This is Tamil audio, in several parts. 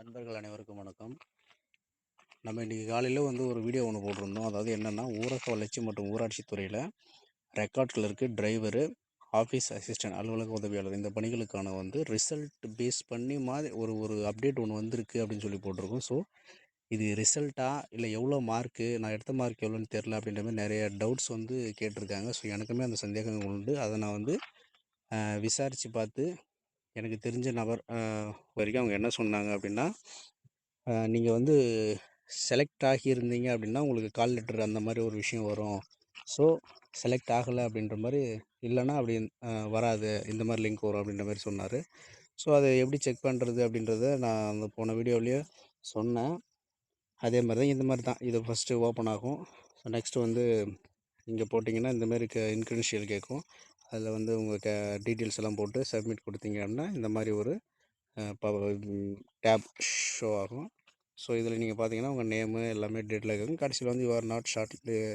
நண்பர்கள் அனைவருக்கும் வணக்கம். நம்ம இன்றைக்கி காலையில் வந்து ஒரு வீடியோ ஒன்று போட்டிருந்தோம். அதாவது என்னென்னா ஊரக வளர்ச்சி மற்றும் ஊராட்சி துறையில் record clerk driver office assistant அலுவலக உதவியாளர். இந்த பணிகளுக்கான வந்து ரிசல்ட் பேஸ் பண்ணி மாதிரி ஒரு ஒரு அப்டேட் ஒன்று வந்திருக்கு அப்படின்னு சொல்லி போட்டிருக்கோம். ஸோ இது ரிசல்ட்டா இல்லை எவ்வளோ மார்க்கு நான் எடுத்த மார்க் எவ்வளோன்னு தெரில அப்படின்ற மாதிரி நிறைய டவுட்ஸ் வந்து கேட்டிருக்காங்க. ஸோ எனக்குமே அந்த சந்தேகங்கள் உண்டு. அதை நான் வந்து விசாரித்து பார்த்து எனக்கு தெரிஞ்ச நபர் வரைக்கும் அவங்க என்ன சொன்னாங்க அப்படின்னா நீங்கள் வந்து செலக்ட் ஆகியிருந்தீங்க அப்படின்னா உங்களுக்கு கால் லெட்டர் அந்த மாதிரி ஒரு விஷயம் வரும். ஸோ செலக்ட் ஆகலை அப்படின்ற மாதிரி இல்லைன்னா அப்படி வராது. இந்த மாதிரி லிங்க் வரும் அப்படின்ற மாதிரி சொன்னார். ஸோ அதை எப்படி செக் பண்ணுறது அப்படின்றத நான் அந்த போன வீடியோவிலேயே சொன்னேன். அதே மாதிரி தான் இந்த மாதிரி தான். இது ஃபஸ்ட்டு ஓப்பன் ஆகும். ஸோ நெக்ஸ்ட்டு வந்து இங்கே போட்டிங்கன்னா இந்தமாரி க இன்க்ரிடென்ஷியல் கேட்கும். அதில் வந்து உங்கள் க டீட்டெயில்ஸ் எல்லாம் போட்டு சப்மிட் கொடுத்தீங்க அப்படின்னா இந்த மாதிரி ஒரு டேப் ஷோ ஆகும். ஸோ இதில் நீங்கள் பார்த்தீங்கன்னா உங்கள் நேமு எல்லாமே டேட்டில் இருக்கும். கடைசியில் வந்து you are not short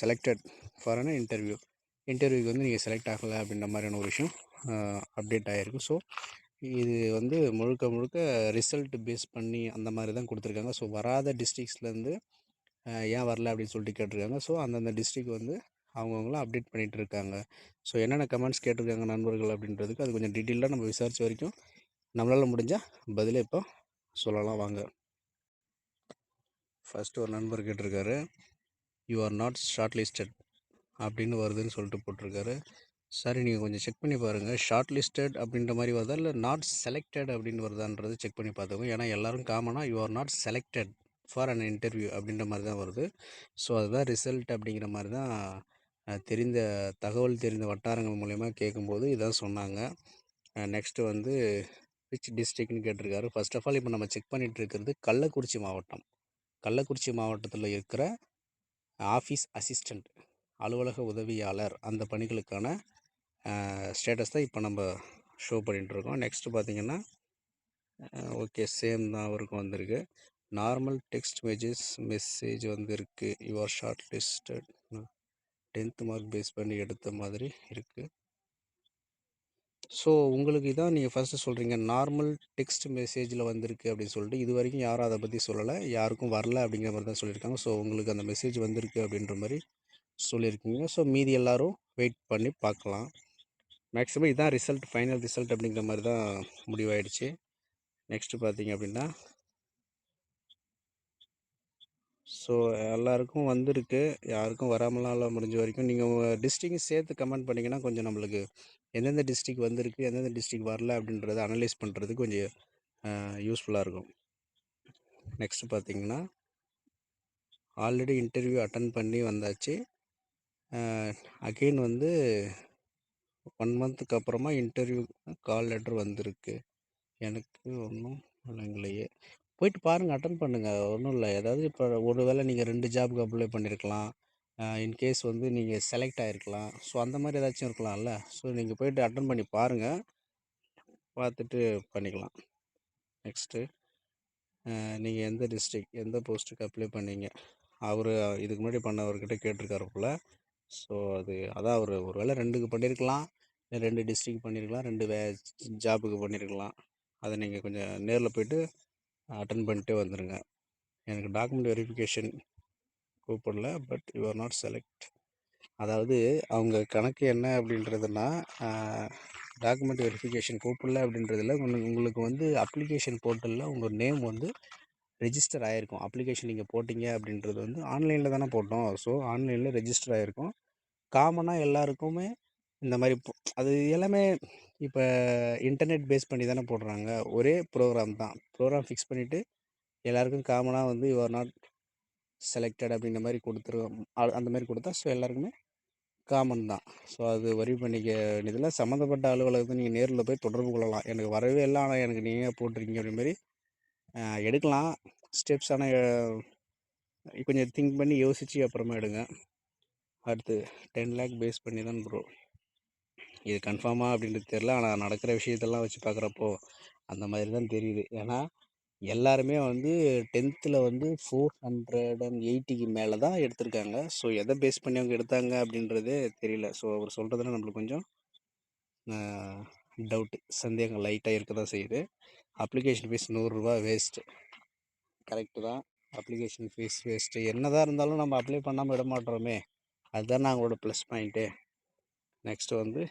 selected for an interview இன்டர்வியூக்கு வந்து நீங்கள் செலக்ட் ஆகலை அப்படின்ற மாதிரியான ஒரு விஷயம் அப்டேட் ஆகிருக்கு ஸோ இது வந்து முழுக்க முழுக்க ரிசல்ட் பேஸ் பண்ணி அந்த மாதிரி தான் கொடுத்துருக்காங்க. ஸோ வராத டிஸ்ட்ரிக்ஸ்லேருந்து ஏன் வரல அப்படின்னு சொல்லிட்டு கேட்டிருக்காங்க. ஸோ அந்தந்த டிஸ்ட்ரிக் வந்து அவங்கவுங்களாம் அப்டேட் பண்ணிகிட்டு இருக்காங்க ஸோ என்னென்ன கமெண்ட்ஸ் கேட்டிருக்காங்க நண்பர்கள் அப்படின்றதுக்கு அது கொஞ்சம் டீட்டெயிலாக நம்ம விசாரித்த வரைக்கும் நம்மளால் முடிஞ்சால் பதிலே இப்போ சொல்லலாம். வாங்க. ஃபஸ்ட்டு ஒரு நண்பர் கேட்டிருக்காரு. You are not short listed அப்படின்னு வருதுன்னு சொல்லிட்டு போட்டிருக்காரு. சரி நீங்கள் கொஞ்சம் செக் பண்ணி பாருங்கள் ஷார்ட் லிஸ்டட் அப்படின்ற மாதிரி வருதா? இல்லை நாட் செலக்டட் அப்படின்னு வருதான்றது செக் பண்ணி பார்த்துக்கோங்க. ஏன்னா எல்லோரும் காமனாக you are not selected for an interview அப்படின்ற மாதிரி தான் வருது. ஸோ அதுதான் ரிசல்ட் அப்படிங்கிற மாதிரி தான் தெரிந்த தகவல் தெரிந்த வட்டாரங்கள் மூலயமா கேட்கும்போது இதான் சொன்னாங்க. நெக்ஸ்ட்டு வந்து விச் டிஸ்ட்ரிக்ட்னு கேட்டிருக்காரு. ஃபர்ஸ்ட் ஆஃப் ஆல் இப்போ நம்ம செக் பண்ணிகிட்டு இருக்கிறது கள்ளக்குறிச்சி மாவட்டம். கள்ளக்குறிச்சி மாவட்டத்தில் இருக்கிற ஆஃபீஸ் அசிஸ்டண்ட் அலுவலக உதவியாளர் அந்த பணிகளுக்கான ஸ்டேட்டஸ் தான் இப்போ நம்ம ஷோ பண்ணிகிட்ருக்கோம் நெக்ஸ்ட்டு பார்த்திங்கன்னா ஓகே சேம் தான் அவருக்கும் வந்திருக்கு. நார்மல் டெக்ஸ்ட் மெசேஜ் மெசேஜ் வந்திருக்கு. You're short listed tenth mark base பண்ணி எடுத்த மாதிரி இருக்குது ஸோ உங்களுக்கு இதான் நீங்கள் ஃபஸ்ட்டு சொல்கிறீங்க நார்மல் டெக்ஸ்ட் மெசேஜில் வந்திருக்கு அப்படின்னு சொல்லிட்டு இது வரைக்கும் யாரும் அதை பற்றி சொல்லலை யாருக்கும் வரல அப்படிங்கிற மாதிரி தான் சொல்லியிருக்காங்க. ஸோ உங்களுக்கு அந்த மெசேஜ் வந்திருக்கு அப்படின்ற மாதிரி சொல்லியிருக்கீங்க. ஸோ மீதி எல்லோரும் வெயிட் பண்ணி பார்க்கலாம். மேக்ஸிமம் இதுதான் ரிசல்ட் ஃபைனல் ரிசல்ட் அப்படிங்கிற மாதிரி தான் முடிவாயிடுச்சு. நெக்ஸ்ட்டு பார்த்தீங்க அப்படின்னா ஸோ எல்லாருக்கும் வந்திருக்கு. யாருக்கும் வராமலாம் முடிஞ்ச வரைக்கும் நீங்கள் உங்கள் டிஸ்ட்ரிக்கும் சேர்த்து கமெண்ட் பண்ணிங்கன்னா கொஞ்சம் நம்மளுக்கு எந்தெந்த டிஸ்ட்ரிக் வந்திருக்கு எந்தெந்த டிஸ்ட்ரிக் வரல அப்படின்றத அனலைஸ் பண்ணுறதுக்கு கொஞ்சம் யூஸ்ஃபுல்லாக இருக்கும். நெக்ஸ்ட்டு பார்த்தீங்கன்னா ஆல்ரெடி இன்டர்வியூ அட்டன் பண்ணி வந்தாச்சு. அகெயின் வந்து ஒன் மந்த்துக்கு அப்புறமா இன்டர்வியூ கால் லெட்டர் வந்திருக்கு. எனக்கு ஒன்றும் இல்லைங்களையே போயிட்டு பாருங்கள் அட்டன் பண்ணுங்கள் ஒன்றும் இல்லை. ஏதாவது இப்போ ஒரு வேளை நீங்கள் ரெண்டு ஜாபுக்கு அப்ளை பண்ணியிருக்கலாம் இன்கேஸ் வந்து நீங்கள் செலக்ட் ஆகிருக்கலாம் ஸோ அந்த மாதிரி ஏதாச்சும் இருக்கலாம்ல. ஸோ நீங்கள் போயிட்டு அட்டன் பண்ணி பாருங்கள் பார்த்துட்டு பண்ணிக்கலாம். நெக்ஸ்ட்டு நீங்கள் எந்த டிஸ்ட்ரிக் எந்த போஸ்ட்டுக்கு அப்ளை பண்ணீங்க? அவர் இதுக்கு முன்னாடி பண்ணவர்கிட்ட கேட்டிருக்காரு போல். ஸோ அது அதான் அவர் ஒரு வேளை ரெண்டுக்கு பண்ணியிருக்கலாம் ரெண்டு டிஸ்ட்ரிக் பண்ணியிருக்கலாம் ரெண்டு வே ஜாபுக்கு பண்ணியிருக்கலாம் அதை நீங்கள் கொஞ்சம் நேரில் போய்ட்டு அட்டன் பண்ணிட்டே வந்துடுங்க எனக்கு டாக்குமெண்ட் வெரிஃபிகேஷன் கூப்பிடல but you are not select அதாவது அவங்க கணக்கு என்ன அப்படின்றதுனா டாக்குமெண்ட் வெரிஃபிகேஷன் கூப்பிடல அப்படின்றதில் உங்களுக்கு வந்து அப்ளிகேஷன் போர்ட்டலில் உங்கள் நேம் வந்து ரெஜிஸ்டர் ஆகிருக்கும் அப்ளிகேஷன் நீங்கள் போட்டிங்க அப்படின்றது வந்து ஆன்லைனில் தானே போட்டோம். ஸோ ஆன்லைனில் ரெஜிஸ்டர் ஆகிருக்கும் காமனாக எல்லாருக்குமே இந்த மாதிரி அது எல்லாமே இப்போ இன்டர்நெட் பேஸ் பண்ணி தானே போடுறாங்க. ஒரே ப்ரோக்ராம் தான். ப்ரோக்ராம் ஃபிக்ஸ் பண்ணிவிட்டு எல்லாருக்கும் காமனாக வந்து யூஆர் நாட் செலக்டட் அப்படின்ற மாதிரி கொடுத்துருவோம் அந்த மாதிரி கொடுத்தா ஸோ எல்லாருக்குமே காமன் தான். ஸோ அது வரி பண்ணிக்க வேண்டியதில் சம்மந்தப்பட்ட அலுவலகத்தை நீங்கள் நேரில் போய் தொடர்பு கொள்ளலாம். எனக்கு வரவே இல்லை. ஆனால் எனக்கு நீங்கள் போட்டிருக்கீங்க அப்படின் மாதிரி எடுக்கலாம். ஸ்டெப்ஸ் ஆனால் கொஞ்சம் திங்க் பண்ணி யோசித்து அப்புறமா எடுங்க. அடுத்து டென் லேக் பேஸ் பண்ணி தான் ப்ரோ. இது கன்ஃபார்மாக அப்படின்றது தெரில ஆனால் நடக்கிற விஷயத்தெல்லாம் வச்சு பார்க்குறப்போ அந்த மாதிரி தான் தெரியுது. ஏன்னா எல்லாருமே வந்து டென்த்தில் வந்து ஃபோர் ஹண்ட்ரட் அண்ட் எயிட்டிக்கு மேலே தான் எடுத்திருக்காங்க. ஸோ எதை பேஸ் பண்ணி அவங்க எடுத்தாங்க அப்படின்றதே தெரியல. ஸோ அவர் சொல்கிறதுல நம்மளுக்கு கொஞ்சம் டவுட்டு சந்தேகம் லைட்டாக இருக்க தான் செய்யுது. அப்ளிகேஷன் ஃபீஸ் நூறுரூவா வேஸ்ட்டு கரெக்டு தான். அப்ளிகேஷன் ஃபீஸ் வேஸ்ட்டு என்னதான் இருந்தாலும் நம்ம அப்ளை பண்ணாமல் விட மாட்டோமே. அதுதான் அவங்களோட ப்ளஸ் பாயிண்ட்டு நெக்ஸ்ட்டு வந்து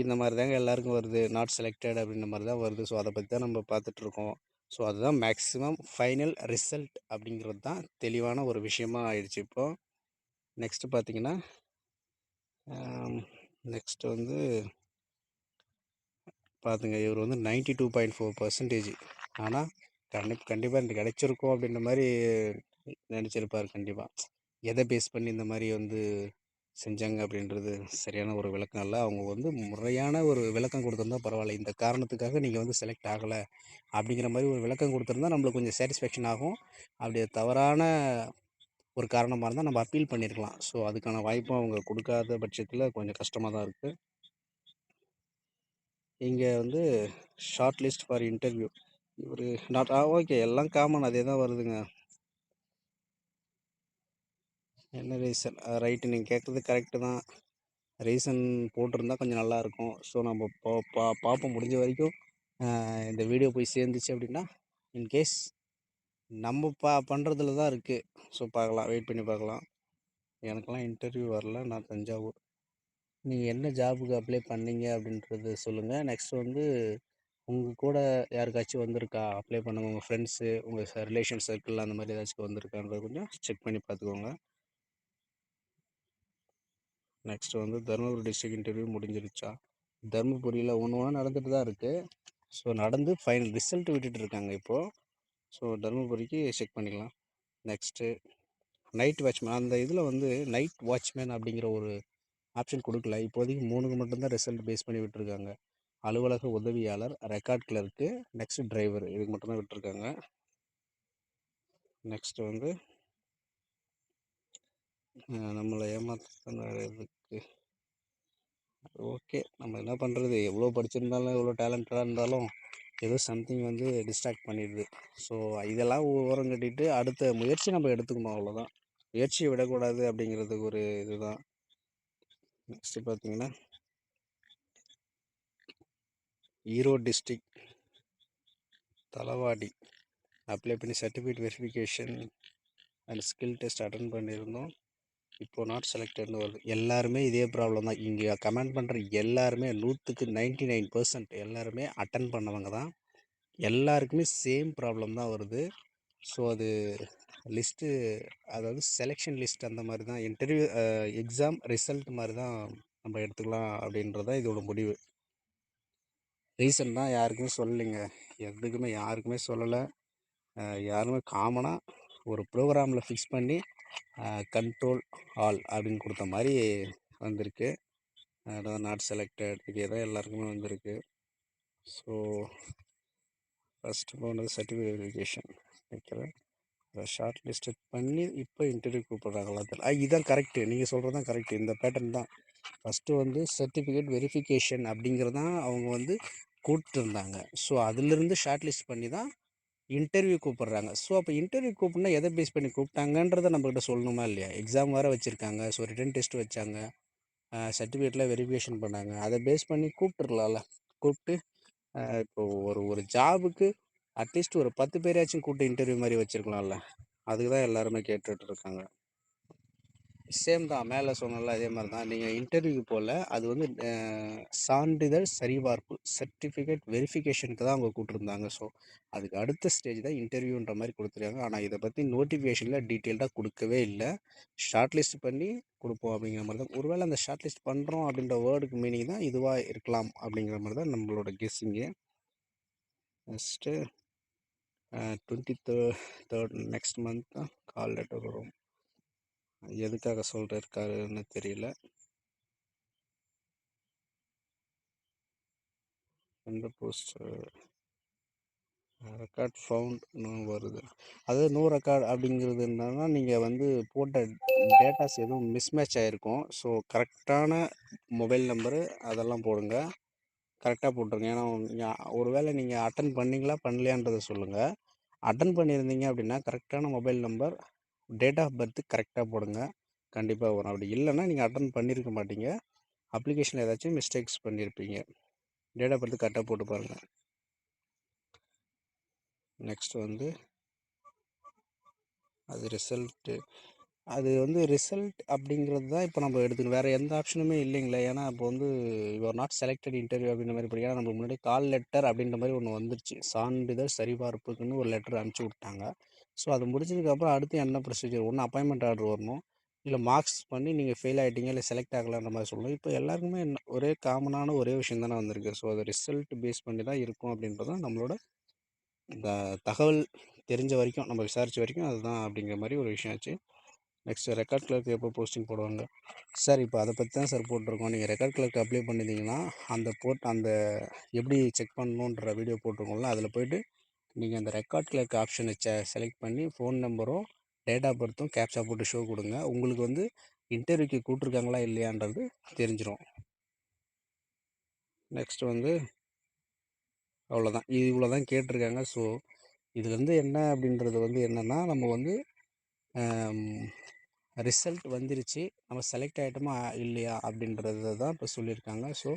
இந்த மாதிரி தாங்க எல்லாருக்கும் வருது. நாட் செலக்டட் அப்படின்ற மாதிரி தான் வருது. ஸோ அதை பற்றி தான் நம்ம பார்த்துட்ருக்கோம் ஸோ அதுதான் மேக்ஸிமம் ஃபைனல் ரிசல்ட் அப்படிங்கிறது தான் தெளிவான ஒரு விஷயமா ஆயிடுச்சு இப்போது நெக்ஸ்ட்டு பார்த்தீங்கன்னா நெக்ஸ்ட்டு வந்து பார்த்துங்க இவர் வந்து ninety two point four percentage ஆனால் கண்டி கண்டிப்பாக இந்த கிடச்சிருக்கும் அப்படின்ற மாதிரி நினச்சிருப்பார் கண்டிப்பாக எதை பேஸ் பண்ணி இந்த மாதிரி வந்து செஞ்சாங்க அப்படின்றது சரியான ஒரு விளக்கம் இல்லை அவங்க வந்து முறையான ஒரு விளக்கம் கொடுத்துருந்தா பரவாயில்ல. இந்த காரணத்துக்காக நீங்கள் வந்து செலக்ட் ஆகலை அப்படிங்கிற மாதிரி ஒரு விளக்கம் கொடுத்துருந்தா நம்மளுக்கு கொஞ்சம் சாட்டிஸ்ஃபேக்ஷன் ஆகும். அப்படி தவறான ஒரு காரணமாக இருந்தால் நம்ம அப்பீல் பண்ணியிருக்கலாம் ஸோ அதுக்கான வாய்ப்பும் அவங்க கொடுக்காத பட்சத்தில் கொஞ்சம் கஷ்டமாக தான் இருக்குது இங்கே வந்து ஷார்ட் லிஸ்ட் ஃபார் இன்டர்வியூ இவர் நாட் ஓகே எல்லாம் காமன் அதே தான் வருதுங்க. என்ன ரீசன் ரைட்டு நீங்கள் கேட்குறது கரெக்டு தான். ரீசன் போட்டிருந்தா கொஞ்சம் நல்லாயிருக்கும் ஸோ நம்ம பா பா பார்ப்போம் முடிஞ்ச வரைக்கும். இந்த வீடியோ போய் சேர்ந்துச்சு அப்படின்னா இன்கேஸ் நம்ம பா பண்ணுறதுல தான் இருக்குது ஸோ பார்க்கலாம். வெயிட் பண்ணி பார்க்கலாம். எனக்கெல்லாம் இன்டர்வியூ வரல. நான் தஞ்சாவூர். நீங்கள் என்ன ஜாபுக்கு அப்ளை பண்ணீங்க அப்படின்றது சொல்லுங்கள் நெக்ஸ்ட் வந்து உங்கள் கூட யாருக்காச்சும் வந்திருக்கா? அப்ளை பண்ணுங்கள் உங்கள் ஃப்ரெண்ட்ஸு உங்கள் ரிலேஷன் சர்க்கிள் அந்த மாதிரி ஏதாச்சும் வந்திருக்கான்றது கொஞ்சம் செக் பண்ணி பார்த்துக்கோங்க. நெக்ஸ்ட் வந்து தருமபுரி டிஸ்ட்ரிக் இன்டர்வியூ முடிஞ்சிருச்சா? தருமபுரியில் ஒன்று ஒன்று நடந்துட்டு தான் இருக்குது ஸோ நடந்து ஃபைனல் ரிசல்ட் விட்டுட்டு இருக்காங்க இப்போது ஸோ தருமபுரிக்கு செக் பண்ணிக்கலாம் நெக்ஸ்ட்டு நைட் வாட்ச்மேன் அந்த இதில் வந்து நைட் வாட்ச்மேன் அப்படிங்கிற ஒரு ஆப்ஷன் கொடுக்கல. இப்போதைக்கு மூணுக்கு மட்டும்தான் ரிசல்ட் பேஸ் பண்ணி விட்டுருக்காங்க. அலுவலக உதவியாளர் ரெக்கார்ட் கிளர்க்கு நெக்ஸ்ட் டிரைவர் இதுக்கு மட்டும்தான் விட்டுருக்காங்க. நெக்ஸ்ட்டு வந்து நம்மளை ஏமாத்துறதுக்கு ஓகே நம்ம என்ன பண்ணுறது எவ்வளோ படிச்சிருந்தாலும் எவ்வளோ டேலண்டடாக இருந்தாலும் ஏதோ சம்திங் வந்து டிஸ்ட்ராக்ட் பண்ணிடுது. ஸோ இதெல்லாம் ஓரம் கட்டிட்டு அடுத்த முயற்சி நம்ம எடுத்துக்கணும் அவ்வளோதான். முயற்சியை விடக்கூடாது அப்படிங்கிறதுக்கு ஒரு இதுதான். நெக்ஸ்ட்டு பார்த்தீங்கன்னா ஈரோடு டிஸ்ட்ரிக் தலவாடி அப்ளை பண்ணி certificate verification and skill test attend பண்ணியிருந்தோம். இப்போ நாட் செலக்டட்னு வருது. எல்லாருமே இதே ப்ராப்ளம் தான். இங்கே கமெண்ட் பண்ணுற எல்லாருமே நூற்றுக்கு நைன்டி நைன் பர்சன்ட் எல்லாருமே அட்டன் பண்ணவங்க தான். எல்லாருக்குமே சேம் ப்ராப்ளம் தான் வருது. ஸோ அது லிஸ்ட்டு அதாவது செலெக்ஷன் லிஸ்ட் அந்த மாதிரி தான். இன்டர்வியூ எக்ஸாம் ரிசல்ட் மாதிரி தான் நம்ம எடுத்துக்கலாம் அப்படின்றதான் இதோட முடிவு. ரீசன் தான் யாருக்குமே சொல்லலைங்க. எதுக்குமே யாருக்குமே சொல்லலை. யாருமே காமனாக ஒரு ப்ரோக்ராமில் ஃபிக்ஸ் பண்ணி கண்ட்ரோல் ஆல் அப்படின்னு கொடுத்த மாதிரி வந்திருக்கு. அதான் நாட் செலக்டட் இது எதாவது எல்லாருக்குமே வந்திருக்கு. ஸோ ஃபஸ்ட்டு போனது சர்டிஃபிகேட் வெரிஃபிகேஷன் வைக்கிறேன். அதை ஷார்ட் லிஸ்டட் பண்ணி இப்போ இன்டர்வியூ கூப்பிட்றாங்களா ஆ இதுதான் கரெக்டு நீங்கள் சொல்கிறது தான் கரெக்டு இந்த பேட்டர்ன் தான். ஃபஸ்ட்டு வந்து சர்டிஃபிகேட் வெரிஃபிகேஷன் அப்படிங்கிறது தான் அவங்க வந்து கூப்பிட்டுருந்தாங்க ஸோ அதுலேருந்து ஷார்ட் லிஸ்ட் பண்ணி தான் இன்டர்வியூ கூப்பிட்றாங்க. ஸோ அப்போ இன்டர்வியூ கூப்பிட்னா எதை பேஸ் பண்ணி கூப்பிட்டாங்கன்றத நம்மக்கிட்ட சொல்லணுமா இல்லையா? எக்ஸாம் வேறு வச்சுருக்காங்க. ஸோ ரிட்டன் டெஸ்ட் வச்சாங்க. சர்டிஃபிகேட்லாம் வெரிஃபிகேஷன் பண்ணாங்க. அதை பேஸ் பண்ணி கூப்பிட்டுருலாம்ல கூப்பிட்டு இப்போது ஒரு ஒரு ஜாபுக்கு அட்லீஸ்ட் ஒரு பத்து பேரையாச்சும் கூப்பிட்டு இன்டர்வியூ மாதிரி வச்சுருக்கலாம்ல. அதுக்கு தான் எல்லாருமே கேட்டுட்ருக்காங்க சேம் தான். மேலே சொன்னல அதே மாதிரி தான். நீங்கள் இன்டர்வியூ போகல அது வந்து சான்றிதழ் சரிபார்ப்பு சர்டிஃபிகேட் வெரிஃபிகேஷனுக்கு தான் அவங்க கூப்பிட்ருந்தாங்க ஸோ அதுக்கு அடுத்த ஸ்டேஜ் தான் இன்டர்வியூன்ற மாதிரி கொடுத்துருக்காங்க. ஆனால் இதை பற்றி நோட்டிஃபிகேஷனில் டீட்டெயில்டாக கொடுக்கவே இல்லை. ஷார்ட் லிஸ்ட் பண்ணி கொடுப்போம் அப்படிங்கிற மாதிரி தான். ஒருவேளை அந்த ஷார்ட் லிஸ்ட் பண்ணுறோம் அப்படின்ற வேர்டுக்கு மீனிங் தான் இதுவாக இருக்கலாம் அப்படிங்கிற மாதிரி தான் நம்மளோட கெஸ்ஸிங்கு next twenty third third next month தான் கால் லெட்டர் வரும். எதுக்காக சொல்லிருக்காருன்னு தெரியல. எந்த போஸ்டர் ரெக்கார்ட் ஃபவுண்ட் வருது. அதாவது நோ ரெக்கார்ட் அப்படிங்கிறது என்னன்னா நீங்கள் வந்து போட்ட டேட்டாஸ் எதுவும் மிஸ்மேட்ச் ஆகிருக்கும் ஸோ கரெக்டான மொபைல் நம்பரு அதெல்லாம் போடுங்க. கரெக்டாக போட்டுருங்க. ஏன்னா ஒருவேளை நீங்கள் அட்டன் பண்ணிங்களா பண்ணலையான்றதை சொல்லுங்கள் அட்டன் பண்ணியிருந்தீங்க அப்படின்னா கரெக்டான mobile number date of birth கரெக்டாக போடுங்க. கண்டிப்பாக வரும். அப்படி இல்லைன்னா நீங்கள் அட்டன் பண்ணியிருக்க மாட்டீங்க. அப்ளிகேஷனில் ஏதாச்சும் மிஸ்டேக்ஸ் பண்ணியிருப்பீங்க டேட் ஆஃப் பர்த்து கரெக்டாக போட்டு பாருங்கள் நெக்ஸ்ட் வந்து அது ரிசல்ட்டு அது வந்து ரிசல்ட் அப்படிங்கிறது தான் இப்போ நம்ம எடுத்துக்கணும். வேறு எந்த ஆப்ஷனுமே இல்லைங்களே. ஏன்னா இப்போ வந்து யுவர் நாட் செலக்டட் இன்டர்வியூ அப்படின்ற மாதிரி படிக்கலாம் நம்ம முன்னாடி கால் லெட்டர் அப்படின்ற மாதிரி ஒன்று வந்துருச்சு. சான்றிதழ் சரிபார்ப்புக்குன்னு ஒரு லெட்டர் அனுப்பிச்சி விட்டாங்க. ஸோ அது முடிச்சதுக்கப்புறம் அடுத்து என்ன ப்ரொசீஜர் ஒன்று அப்பாயின்மெண்ட் ஆர்டர் வரணும். இல்லை மார்க்ஸ் பண்ணி நீங்கள் ஃபெயில் ஆகிட்டீங்க இல்லை செலக்ட் ஆகலான்ற மாதிரி சொல்லணும். இப்போ எல்லாருக்குமே என்ன ஒரே காமனான ஒரே விஷயம் தானே வந்திருக்கு. ஸோ அது ரிசல்ட் பேஸ் பண்ணி தான் இருக்கும் அப்படின்றது நம்மளோட இந்த தகவல் தெரிஞ்ச வரைக்கும் நம்ம விசாரித்த வரைக்கும் அதுதான் அப்படிங்கிற மாதிரி ஒரு விஷயம் ஆச்சு. நெக்ஸ்ட்டு ரெக்கார்ட் கிளர்க் எப்போ போஸ்டிங் போடுவாங்க? சார் இப்போ அதை பற்றி தான் சார் போட்டிருக்கோம். நீங்கள் ரெக்கார்ட் கிளர்க் அப்ளை பண்ணியிருந்தீங்கன்னா அந்த போட் அந்த எப்படி செக் பண்ணணுன்ற வீடியோ போட்டிருக்கோம்ல அதில் போய்ட்டு நீங்கள் அந்த ரெக்கார்ட் கிளர்க் ஆப்ஷனை செ செலக்ட் பண்ணி ஃபோன் நம்பரும் டேட் ஆஃப் பர்த்தும் கேப்சா போட்டு ஷோ கொடுங்க. உங்களுக்கு வந்து இன்டர்வியூக்கு கூப்பிட்ருக்காங்களா இல்லையான்றது தெரிஞ்சிடும் நெக்ஸ்ட் வந்து அவ்வளோதான் இது இவ்வளோ தான் கேட்டிருக்காங்க ஸோ இதுலேருந்து என்ன அப்படின்றது வந்து என்னென்னா நம்ம வந்து ரிசல்ட் வந்துருச்சு. நம்ம செலக்ட் ஆகிட்டோமா இல்லையா அப்படின்றத தான் இப்போ சொல்லியிருக்காங்க. ஸோ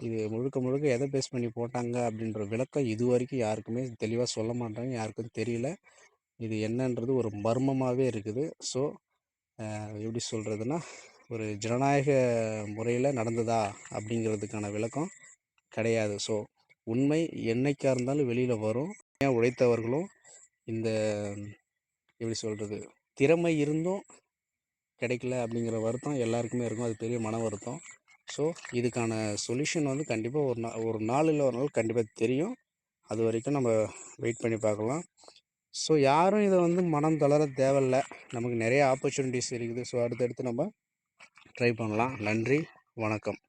இது முழுக்க முழுக்க எதை பேஸ் பண்ணி போட்டாங்க அப்படின்ற விளக்கம் இது வரைக்கும் யாருக்குமே தெளிவாக சொல்ல மாட்டாங்க யாருக்கும் தெரியல. இது என்னன்றது ஒரு மர்மமாகவே இருக்குது. ஸோ எப்படி சொல்கிறதுனா ஒரு ஜனநாயக முறையில் நடந்ததா அப்படிங்கிறதுக்கான விளக்கம் கிடையாது. ஸோ உண்மை என்னைக்காக இருந்தாலும் வெளியில் வரும். ஏன் உழைத்தவர்களும் இந்த எப்படி சொல்கிறது திறமை இருந்தும் கிடைக்கல அப்படிங்கிற வருத்தம் எல்லாருக்குமே இருக்கும். அது பெரிய மன வருத்தம். ஸோ இதுக்கான சொல்யூஷன் வந்து கண்டிப்பாக ஒரு நாள் ஒரு நாள் இல்லை ஒரு நாள் கண்டிப்பாக தெரியும். அது வரைக்கும் நம்ம வெயிட் பண்ணி பார்க்கலாம். ஸோ யாரும் இதை வந்து மனம் தளர தேவையில்ல. நமக்கு நிறைய ஆப்பர்ச்சுனிட்டிஸ் இருக்குது. ஸோ அடுத்தடுத்து நம்ம ட்ரை பண்ணலாம். நன்றி. வணக்கம்.